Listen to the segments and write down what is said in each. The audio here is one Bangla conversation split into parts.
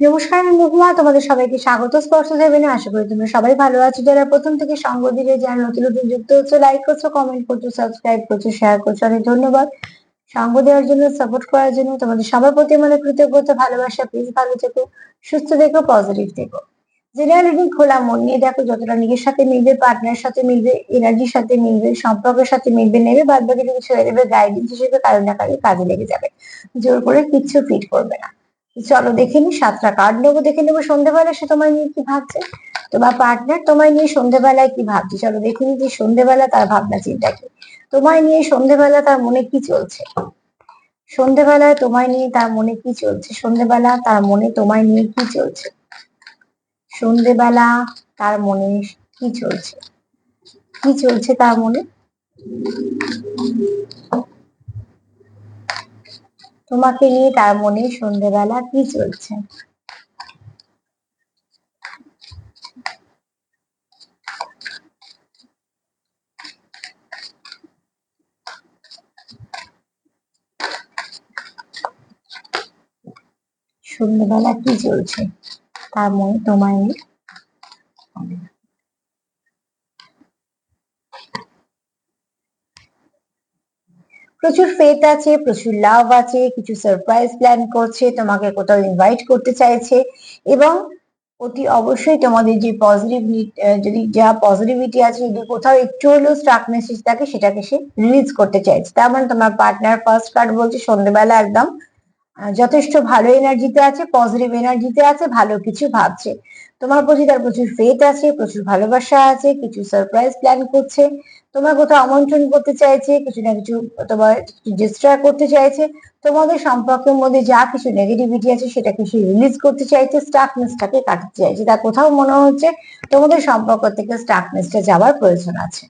নমস্কার আমি মহুয়া তোমাদের সবাইকে স্বাগত স্পর্শ সেভেনে। আশা করি তোমরা সবাই ভালো আছো। যারা প্রথম থেকে সঙ্গ দিলে, যারা নতুন নতুন যুক্ত হচ্ছে লাইক করছ কমেন্ট করছ সাবস্ক্রাইব করছ শেয়ার করছ, অনেক ধন্যবাদ। সঙ্গ দেওয়ার জন্য সাপোর্ট করার জন্য তোমাদের সবার প্রতি আমাদের কৃতজ্ঞতা, ভালোবাসা। প্লিজ ভালো থেকো, সুস্থ থেকো পজিটিভ থেকো। জেনারেল রিডিং খোলা, মন নিয়ে দেখো, যতটা নিজের সাথে মিলবে পার্টনারের সাথে মিলবে এনার্জির সাথে মিলবে, সম্পর্কের সাথে মিলবে, নেবে বাদ বাকি কিছু ছেড়ে দেবে গাইডেন্স হিসেবে কারও না কারও কাজে লেগে যাবে। জোর করে কিচ্ছু ফিট করবে না। চলো দেখে নি, সাতটা কার্ড নেব, দেখে নেব সন্ধ্যেবেলা সে তোমায় নিয়ে কি ভাবছে? তোমার পার্টনার তোমায় নিয়ে সন্ধ্যেবেলায় কি ভাবছে? চলো দেখে নি যে সন্ধ্যেবেলা তার ভাবনা চিন্তা কি। তোমায় নিয়ে সন্ধ্যেবেলা তার মনে কি চলছে? সন্ধ্যেবেলায় তোমায় নিয়ে তার মনে কি চলছে? সন্ধ্যেবেলা তার মনে তোমায় নিয়ে কি চলছে? সন্ধ্যেবেলা তার মনে কি চলছে? কি চলছে তার মনে? তোমাকে নিয়ে তার মনে সন্ধ্যেবেলা কি চলছে? সন্ধ্যেবেলা কি চলছে? তার মনে তোমায় নিয়ে প্রচুর ফেথ আছে, প্রচুর লাভ আছে, কিছু সারপ্রাইজ প্ল্যান করছে, তোমাকে কোথাও ইনভাইট করতে চাইছে এবং অতি অবশ্যই তোমাদের যে পজিটিভ যদি যা পজিটিভিটি আছে, যদি কোথাও একটু হলেও স্ট্রাকনেস থাকে, সেটাকে সে রিলিজ করতে চাইছে। তার মানে তোমার পার্টনার ফার্স্ট কার্ড বলছে সন্ধ্যেবেলা একদম যথেষ্ট ভালো এনার্জিতে আছে পজিটিভ এনার্জিতে আছে, ভালো কিছু ভাবছে। তোমার প্রতি তার প্রচুর ফেথ আছে, প্রচুর ভালোবাসা আছে, কিছু সারপ্রাইজ প্ল্যান করছে। তোমার কোথাও আমন্ত্রণ করতে চাইছে, কিছু না কিছু তোমার ডিস্ট্রাক করতে চাইছে। তোমাদের সম্পর্কের মধ্যে যা কিছু নেগেটিভিটি আছে, সেটাকে সে রিলিজ করতে চাইছে স্টাকনেসটাকে কাটাতে চাইছে। তা কোথাও মনে হচ্ছে তোমাদের সম্পর্ক থেকে স্টাকনেসটা যাওয়ার প্রয়োজন আছে।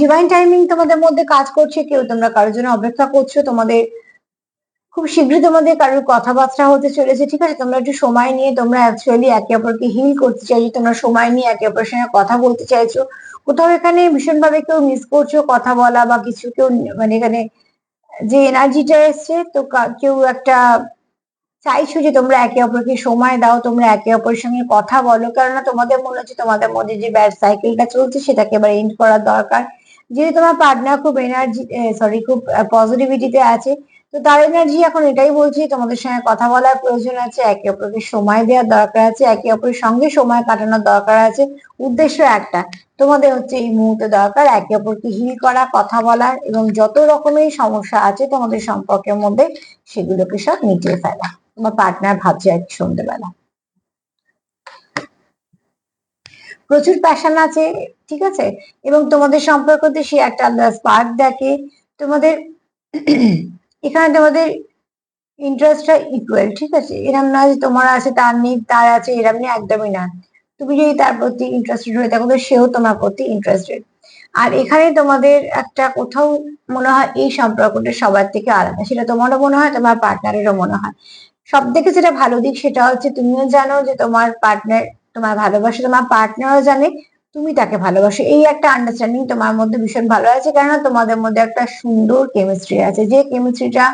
ডিভাইন টাইমিং তোমাদের মধ্যে কাজ করছে, কেউ তোমরা কারোর জন্য অপেক্ষা করছ, তোমাদের খুব শীঘ্রই তোমাদের কারোর কথাবার্তা হতে চলেছে, ঠিক আছে? তোমরা একটু সময় নিয়ে, তোমরা অ্যাকচুয়ালি একে অপরকে হিল করতে চাইছো, তোমরা সময় নিয়ে একে অপরের সঙ্গে কথা বলতে চাইছো। কোথাও এখানে ভীষণভাবে কেউ মিস করছ, কথা বলা বা কিছু কেউ মানে এখানে যে এনার্জিটা এসছে, তো কেউ একটা চাইছো যে তোমরা একে অপরকে সময় দাও, তোমরা একে অপরের সঙ্গে কথা বলো, কেননা তোমাদের মনে হচ্ছে তোমাদের মধ্যে যে ব্যাড সাইকেলটা চলছে, সেটাকে এবার এন্ড করার দরকার। যেহেতু তোমার পার্টনার খুব এনার্জি সরি খুব পজিটিভিটিতে আছে, তো তার এনার্জি এখন এটাই বলছি, তোমাদের সঙ্গে কথা বলার প্রয়োজন আছে, একে অপরকে সময় দেওয়ার দরকার আছে, একে অপরের সঙ্গে সময় কাটানোর দরকার আছে, উদ্দেশ্য একটা। তোমাদের হচ্ছে এই মুহূর্তে দরকার একে অপরকে হিল করা, কথা বলার এবং যত রকমের সমস্যা আছে তোমাদের সম্পর্কের মধ্যে, সেগুলোকে সব মিটিয়ে ফেলা। তোমার পার্টনার ভাবছে আর সন্ধ্যেবেলা। প্রচুর প্যাশন আছে, ঠিক আছে? এবং তোমাদের সম্পর্কতে সে একটা আলাদা স্পার্ক দেখে। তোমাদের এখানে তোমাদের ইন্টারেস্টটা ইকুয়াল ঠিক আছে? এরম না যে তোমার আছে, তার নেই, তার আছে, এরম নেই, একদমই না। তুমি যদি তার প্রতি ইন্টারেস্টেড হয়ে থাকো, তো সেও তোমার প্রতি ইন্টারেস্টেড আর এখানে তোমাদের একটা কোথাও মনে হয় এই সম্পর্কটা সবার থেকে আলাদা। সেটা তোমারও মনে হয়, তোমার পার্টনারেরও মনে হয়। সব থেকে যেটা ভালো দিক সেটা হচ্ছে, তুমিও জানো যে তোমার পার্টনার তোমার ভালোবাসে, তোমার পার্টনারও জানে, তুমি তাকে ভালোবাসো। এই একটা আন্ডারস্ট্যান্ডিং তোমার মধ্যে ভীষণ ভালো আছে, কেননা তোমাদের মধ্যে একটা সুন্দর কেমিস্ট্রি আছে। যে কেমিস্ট্রিটা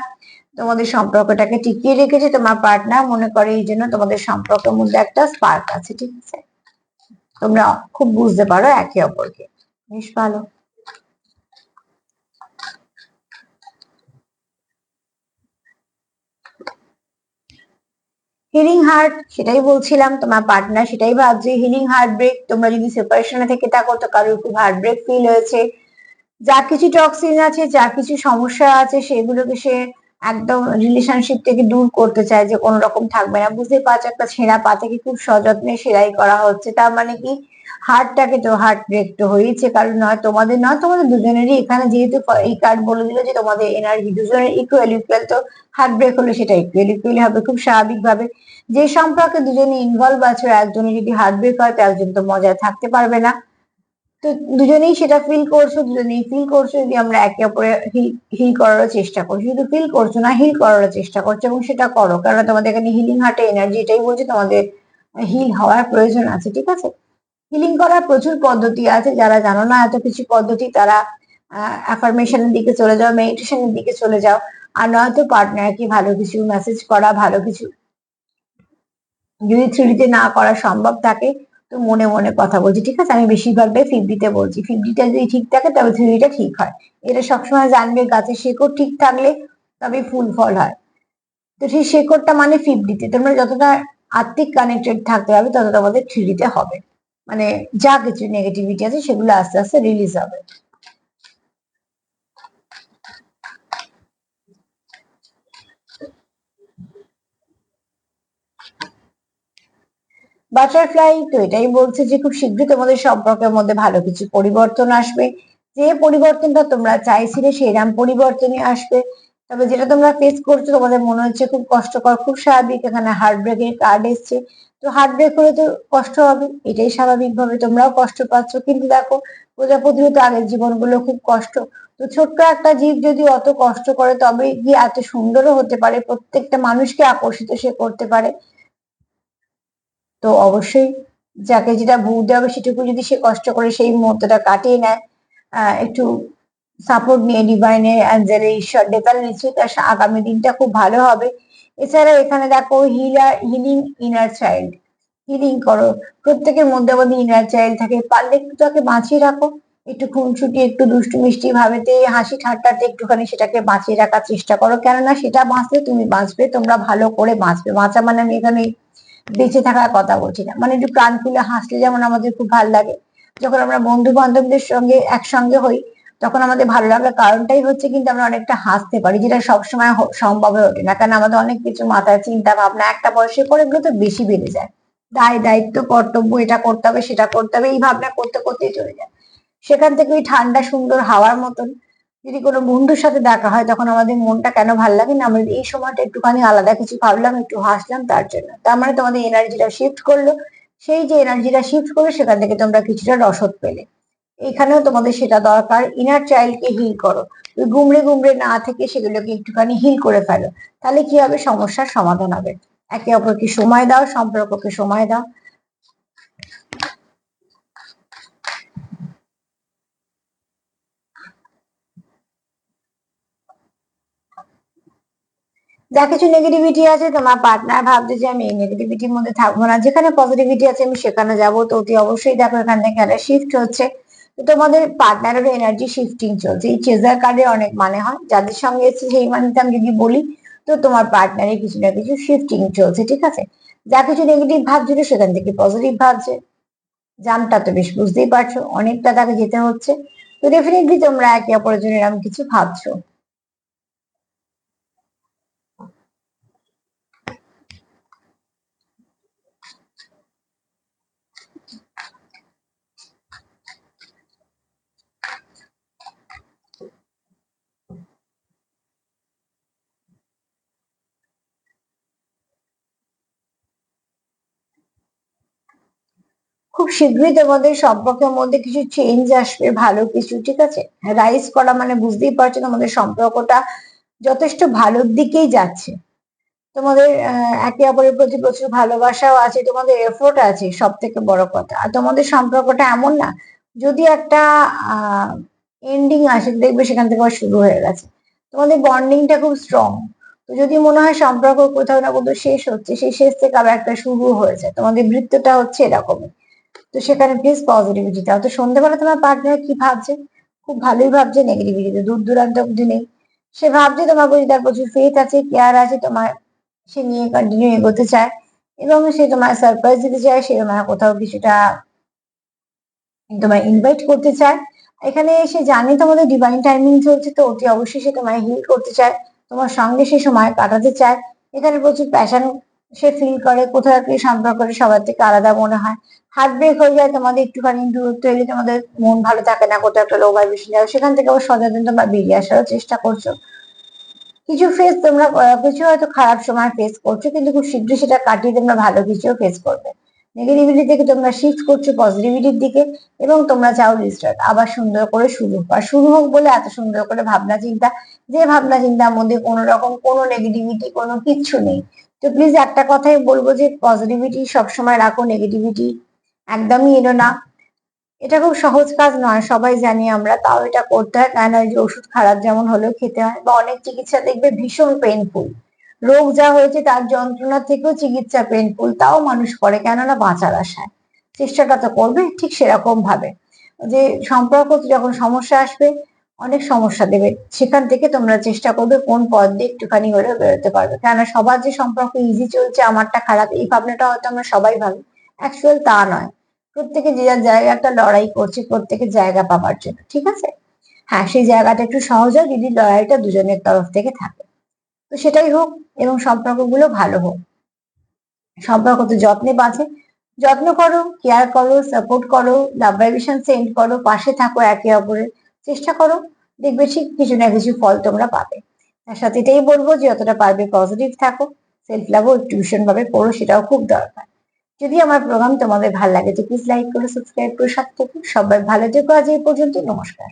তোমাদের সম্পর্কটাকে টিকিয়ে রেখেছে, তোমার পার্টনার মনে করে এই জন্য তোমাদের সম্পর্কের মধ্যে একটা স্পার্ক আছে, ঠিক আছে? তোমরা খুব বুঝতে পারো একে অপরকে। বেশ ভালো। হিলিং হার্ট সেটাই বলছিলাম, তোমার পার্টনার সেটাই ভাবছে হিলিং হার্ট ব্রেক তোমরা যদি সেপারেশনে থেকে থাকো তো কারোর খুব হার্ট ব্রেক ফিল হয়েছে। যা কিছু টক্সিন আছে, যা কিছু সমস্যা আছে, সেগুলোকে সে একদম রিলেশনশিপ থেকে দূর করতে চায় যে কোনো রকম থাকবে না। বুঝতে পারছ, একটা ছেঁড়া পা থেকে খুব সযত্নে সেলাই করা হচ্ছে। তার মানে কি? হার্টটাকে তো হার্ট ব্রেক তো হয়েছে কারণ নয় তোমাদের নয় তোমাদের দুজনেরই এখানে যেহেতু এই কার্ড বলে দিল যে তোমাদের এনার্জি দুজনের ইকুয়াল ইকুয়াল তো হার্ট ব্রেক হলে সেটা ইকুয়াল ইকুয়াল হবে খুব স্বাভাবিকভাবে। যে সম্পর্কে দুজনে ইনভলভ আছে একজনের যদি হার্ট ব্রেক হয়, তো একজন তো মজায় থাকতে পারবে না। তো দুজনেই সেটা ফিল করছ, দুজনেই ফিল করছ, যদি আমরা একে অপরে হিল করার চেষ্টা করছি। শুধু ফিল করছ না হিল করার চেষ্টা করছ এবং সেটা করো কারণ তোমাদের এখানে হিলিং হার্টে এনার্জি এটাই বলছে, তোমাদের হিল হওয়ার প্রয়োজন আছে, ঠিক আছে? হিলিং করার প্রচুর পদ্ধতি আছে। যারা জানো না এত কিছু পদ্ধতি, তারা অ্যাফার্মেশনের দিকে চলে যাও মেডিটেশনের দিকে চলে যাও। আর নয়তো পার্টনারকে ভালো কিছু মেসেজ করা, ভালো কিছু যদি থ্রিডিতে না করা সম্ভব থাকে, তো মনে মনে কথা বলছি, ঠিক আছে? আমি বেশিরভাগটাই ফিফটিতে বলছি। ফিফটিটা যদি ঠিক থাকে, তবে থ্রিডিটা ঠিক হয়। এটা সবসময় জানবে, গাছের শেকড় ঠিক থাকলে তবে ফুল ফল হয়। তো সেই শেকড়টা মানে ফিফটিতে তোমরা যতটা আত্মিক কানেক্টেড থাকতে পারবে তত তোমাদের থ্রিডিতে হবে। মানে যা কিছু নেগেটিভিটি আছে সেগুলো আস্তে আস্তে রিলিজ হবে। বাটারফ্লাই তো এটাই বলছে যে খুব শীঘ্রই তোমাদের সম্পর্কের মধ্যে ভালো কিছু পরিবর্তন আসবে। যে পরিবর্তনটা তোমরা চাইছিলে সেরাম পরিবর্তনই আসবে। তবে যেটা তোমরা ফেস করছ, তোমাদের মনে হচ্ছে খুব কষ্টকর, খুব স্বাভাবিক, এখানে হার্ট ব্রেকের কার্ড এসছে। তো হার্ট ব্রেক হলে তো কষ্ট হবে, এটাই স্বাভাবিক ভাবে, তোমরাও কষ্ট পাচ্ছ। কিন্তু দেখো প্রজাপতিরও তো আগের জীবনগুলো খুব কষ্ট। তো ছোট্ট একটা জীব যদি অত কষ্ট করে, তবে গিয়ে এত সুন্দরও হতে পারে, প্রত্যেকটা মানুষকে আকর্ষিত সে করতে পারে। তো অবশ্যই যাকে যেটা বুঝতে হবে, সেটুকু যদি সে কষ্ট করে, সেই মুহূর্তটা কাটিয়ে নেয়, আহ, একটু সাপোর্ট নিয়ে ডিভাইনের অ্যাঞ্জেলের ঈশ্বর ডেকাল নিশ্চয়ই তার আগামী দিনটা খুব ভালো হবে। এছাড়া এখানে দেখো healer healing inner child healing করো। প্রত্যেকের মধ্যে মধ্যে ইনার চাইল্ড থাকে। পারলে একটু তাকে বাঁচিয়ে রাখো। একটু খুনছুটি একটু দুষ্টু মিষ্টি ভাবেতে, হাসি ঠাট্টাতে একটুখানি সেটাকে বাঁচিয়ে রাখার চেষ্টা করো। কেননা সেটা বাঁচলে তুমি বাঁচবে, তোমরা ভালো করে বাঁচবে। বাঁচা মানে আমি এখানে বেঁচে থাকার কথা বলছি না। মানে একটু প্রাণ খুলে হাসলে যেমন আমাদের খুব ভালো লাগে। যখন আমরা বন্ধু বান্ধবদের সঙ্গে একসঙ্গে হই তখন আমাদের ভালো লাগার কারণটাই হচ্ছে কিন্তু আমরা অনেকটা হাসতে পারি, যেটা সবসময় সম্ভব হয়ে ওঠে না। কারণ আমাদের অনেক কিছু মাথায় চিন্তা ভাবনা, একটা বয়সের পরে এগুলো তো বেশি বেড়ে যায়। দায়, দায়িত্ব, কর্তব্য, এটা করতে হবে, সেটা করতে হবে, এই ভাবনা করতে করতেই চলে যায়। সেখান থেকে ওই ঠান্ডা, সুন্দর হাওয়ার মতন যদি কোনো বন্ধুর সাথে দেখা হয়, তখন আমাদের মনটা কেন ভালো লাগে না? আমরা এই সময়টা একটুখানি আলাদা কিছু ভাবলাম, একটু হাসলাম, তার জন্য। তার মানে তোমাদের এনার্জিটা শিফট করল। সেই যে এনার্জিটা শিফট করল, সেখান থেকে তোমরা কিছুটা রসদ পেলে। এখানেও তোমাদের সেটা দরকার। ইনার চাইল্ডকে হিল করো। গুমড়ে গুমড়ে না থেকে সেগুলোকে একটুখানি হিল করে ফেলো। তাহলে কি হবে? সমস্যার সমাধান হবে। একে অপরকে সময় দাও, সম্পর্ককে সময় দাও। যা কিছু নেগেটিভিটি আছে, তোমার পার্টনার ভাবছে যে আমি এই নেগেটিভিটির মধ্যে থাকব না। যেখানে পজিটিভিটি আছে, আমি সেখানে যাব। তো অতি অবশ্যই দেখো এখান থেকে একটা শিফট হচ্ছে। তোমাদের পার্টনারের এনার্জি শিফটিং চলছে। এই চেজার কার্ডের অনেক মানে হয়, যাদের সঙ্গে সেই মানেটা আমি যদি বলি, তো তোমার পার্টনারের কিছু না কিছু শিফটিং চলছে, ঠিক আছে? যা কিছু নেগেটিভ ভাবছিল সেখান থেকে পজিটিভ ভাবছে। জামটা তো বেশ বুঝতেই পারছ, অনেকটা তাকে যেতে হচ্ছে। তো ডেফিনেটলি তোমরা একে অপরের জন্য এরকম কিছু ভাবছ। খুব শীঘ্রই তোমাদের সম্পর্কের মধ্যে কিছু চেঞ্জ আসবে, ভালো কিছু, ঠিক আছে? রাইজ করা মানে বুঝতেই পারছ তোমাদের সম্পর্কটা যথেষ্ট ভালোর দিকেই যাচ্ছে। তোমাদের একে অপরের প্রতি প্রচুর ভালোবাসাও আছে, তোমাদের এফোর্ট আছে সব থেকে বড় কথা। আর তোমাদের সম্পর্কটা এমন না, যদি একটা এন্ডিং আসে, দেখবে সেখান থেকে শুরু হয়ে গেছে। তোমাদের বন্ডিংটা খুব স্ট্রং তো যদি মনে হয় সম্পর্ক কোথাও না কোথাও শেষ হচ্ছে, সেই শেষ থেকে আবার একটা শুরু হয়েছে তোমাদের বৃত্তটা হচ্ছে এরকমই। তো সেখানে প্লিজ পজিটিভিটি দাও। তো সন্ধ্যেবেলা তোমার পার্টনার কি ভাবছে? খুব ভালোই ভাবছে নেগেটিভিটিতে দূর দূরান্ত অব্দি নেই। সে ভাবছে তোমার প্রতি তার প্রচুর ফেথ আছে কেয়ার আছে, তোমার সে নিয়ে কন্টিনিউ এগোতে চায়। এবং সে তোমার সারপ্রাইজ দিতে চায়, সে তোমার কোথাও কিছুটা তোমার ইনভাইট করতে চায়। এখানে সে জানে তোমাদের ডিভাইন টাইমিং চলছে, তো অতি অবশ্যই সে তোমায় হিল করতে চায়। তোমার সঙ্গে সে সময় কাটাতে চায়। এখানে প্রচুর প্যাশন সে ফিল করে, কোথাও একটি সম্পর্কটা সবার থেকে আলাদা মনে হয়। হার্ট ব্রেক হয়ে যায়, তোমাদের একটুখানি দূরত্ব এলে তোমাদের মন ভালো থাকে না, কোথাও একটা লোক ভাইব্রেশন যাও সেখান থেকে আবার সচেতন তোমরা বেরিয়ে আসারও চেষ্টা করছ। কিছু ফেস তোমরা কিছু হয়তো খারাপ সময় ফেস করছ, কিন্তু খুব শীঘ্রই সেটা কাটিয়ে তোমরা ভালো কিছুও ফেস করবে। নেগেটিভিটি থেকে তোমরা শিফট করছ পজিটিভিটির দিকে, এবং তোমরা চাও রিস্টার্ট আবার সুন্দর করে শুরু হোক। আর শুরু হোক বলে এত সুন্দর করে ভাবনা চিন্তা যে ভাবনা চিন্তার মধ্যে কোনো রকম কোনো নেগেটিভিটি কোনো কিচ্ছু নেই। তো প্লিজ একটা কথাই বলব যে পজিটিভিটি সবসময় রাখো নেগেটিভিটি একদমই এলো না। এটা খুব সহজ কাজ নয়, সবাই জানি আমরা তাও এটা করতে হয় কেন যে ওষুধ খারাপ যেমন হলেও খেতে হয় বা অনেক চিকিৎসা দেখবে ভীষণ পেনফুল রোগ যা হয়েছে তার যন্ত্রণা থেকেও চিকিৎসা পেনফুল তাও মানুষ করে কেননা বাঁচার আশায়। চেষ্টাটা তো করবে ঠিক সেরকম ভাবে যে সম্পর্ক যখন সমস্যা আসবে অনেক সমস্যা দেবে। সেখান থেকে তোমরা চেষ্টা করবে কোন পথ দিয়ে একটুখানি হলেও বেরোতে পারবে। কেননা সবার যে সম্পর্ক ইজি চলছে, আমারটা খারাপ, এই ভাবনাটা হয়তো আমরা সবাই ভাবি। অ্যাকচুয়াল তা নয়। প্রত্যেকে যে যার জায়গাটা লড়াই করছে প্রত্যেকের জায়গা পাওয়ার জন্য, ঠিক আছে? হ্যাঁ সেই জায়গাটা একটু সহজ হয় যদি লড়াইটা দুজনের তরফ থেকে থাকে। তো সেটাই হোক এবং সম্পর্কগুলো ভালো হোক। সম্পর্ক তো যত্নে বাঁচে যত্ন করো কেয়ার করো সাপোর্ট করো লাভ ভাইব্রেশন সেন্ড করো, পাশে থাকো একে অপরের। চেষ্টা করো, দেখবে ঠিক কিছু না কিছু ফল তোমরা পাবে। তার সাথে এটাই বলব যে যতটা পারবে পজিটিভ থাকো সেলফ লাভও একটু ভাবে পড়ো সেটাও খুব দরকার। যদি আমার প্রোগ্রাম তোমাদের ভালো লাগে তো প্লিজ লাইক করো সাবস্ক্রাইব করো, সাথে থেকে, সবাই ভালো থেকো আজ এই পর্যন্ত, নমস্কার।